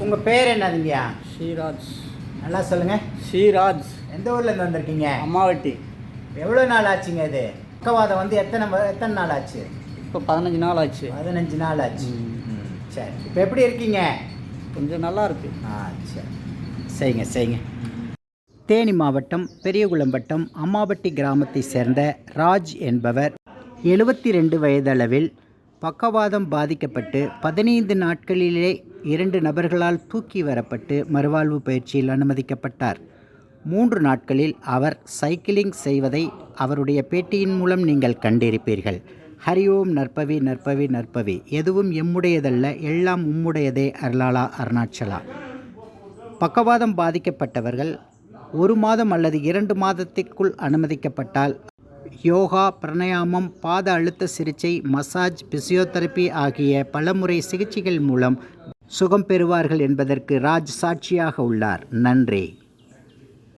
உங்கள் பேர் என்னதுங்கய்யா? ஸ்ரீராஜ். நல்லா சொல்லுங்கள் ஸ்ரீராஜ். எந்த ஊர்லேருந்து வந்திருக்கீங்க? அம்மாவட்டி. எவ்வளோ நாள் ஆச்சுங்க இது? பக்கவாதம் வந்து எத்தனை எத்தனை நாள் ஆச்சு? இப்போ பதினஞ்சு நாள் ஆச்சு. பதினஞ்சு நாள் ஆச்சு. சரி. இப்போ எப்படி இருக்கீங்க? கொஞ்சம் நல்லா இருக்கு. ஆ சரி. செய்யுங்க செய்யுங்க. தேனி மாவட்டம் பெரியகுளம் வட்டம் அம்மாவட்டி கிராமத்தை சேர்ந்த ராஜ் என்பவர் எழுபத்தி ரெண்டு வயதளவில் பக்கவாதம் பாதிக்கப்பட்டு பதினைந்து நாட்களிலே இரண்டு நபர்களால் தூக்கி வரப்பட்டு மறுவாழ்வு பயிற்சியில் அனுமதிக்கப்பட்டார். மூன்று நாட்களில் அவர் சைக்கிளிங் செய்வதை அவருடைய பேட்டியின் மூலம் நீங்கள் கண்டிருப்பீர்கள். ஹரி ஓம் நற்பவி நற்பவி நற்பவி. எதுவும் எம்முடையதல்ல எல்லாம் உம்முடையதே அருளாளா அருணாச்சலா. பக்கவாதம் பாதிக்கப்பட்டவர்கள் ஒரு மாதம் அல்லது இரண்டு மாதத்திற்குள் அனுமதிக்கப்பட்டால் யோகா பிரணயாமம் பாத அழுத்த சிகிச்சை மசாஜ் பிசியோதெரபி ஆகிய பலமுறை சிகிச்சைகள் மூலம் சுகம் பெறுவார்கள் என்பதற்கு ராஜ் சாட்சியாக உள்ளார். நன்றி.